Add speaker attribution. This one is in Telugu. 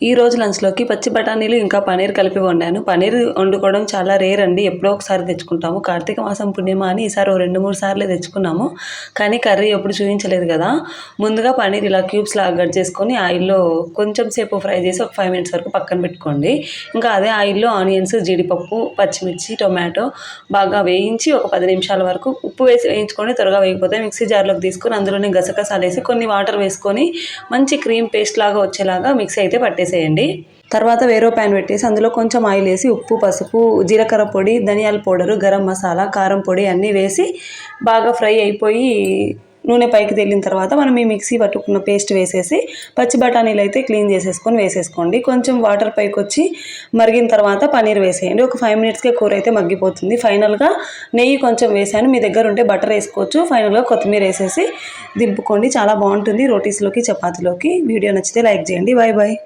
Speaker 1: ఈ రోజు లంచ్లోకి పచ్చి బఠానీలు ఇంకా పనీర్ కలిపి వండాను. పనీర్ వండుకోవడం చాలా రేర్ అండి. ఎప్పుడో ఒకసారి తెచ్చుకుంటాము. కార్తీక మాసం పుణ్యమా అని ఈసారి ఓ రెండు మూడు సార్లు తెచ్చుకున్నాము. కానీ కర్రీ ఎప్పుడు చూపించలేదు కదా. ముందుగా పనీర్ ఇలా క్యూబ్స్ లాగా కట్ చేసుకొని ఆయిల్లో కొంచెం సేపు ఫ్రై చేసి ఒక ఫైవ్ మినిట్స్ వరకు పక్కన పెట్టుకోండి. ఇంకా అదే ఆయిల్లో ఆనియన్స్ జీడిపప్పు పచ్చిమిర్చి టొమాటో బాగా వేయించి ఒక పది నిమిషాల వరకు ఉప్పు వేసి వేయించుకొని త్వరగా వేయకపోతే మిక్సీ జార్లోకి తీసుకొని అందులోనే గసగసాలు వేసి కొన్ని వాటర్ వేసుకొని మంచి క్రీమ్ పేస్ట్ లాగా వచ్చేలాగా మిక్సీ అయితే వేసేయండి. తర్వాత వేరే ప్యాన్ పెట్టేసి అందులో కొంచెం ఆయిల్ వేసి ఉప్పు పసుపు జీలకర్ర పొడి ధనియాల పౌడరు గరం మసాలా కారం పొడి అన్నీ వేసి బాగా ఫ్రై అయిపోయి నూనె పైకి తేలిన తర్వాత మనం ఈ మిక్సీ పట్టుకున్న పేస్ట్ వేసేసి పచ్చి బఠానీలు అయితే క్లీన్ చేసేసుకొని వేసేసుకోండి. కొంచెం వాటర్ పైకి వచ్చి మరిగిన తర్వాత పన్నీర్ వేసేయండి. ఒక ఫైవ్ మినిట్స్కే కూర అయితే మగ్గిపోతుంది. ఫైనల్గా నెయ్యి కొంచెం వేసాను. మీ దగ్గర ఉంటే బటర్ వేసుకోవచ్చు. ఫైనల్గా కొత్తిమీర వేసేసి దింపుకోండి. చాలా బాగుంటుంది రోటీస్లోకి చపాతీలోకి. వీడియో నచ్చితే లైక్ చేయండి. Bye bye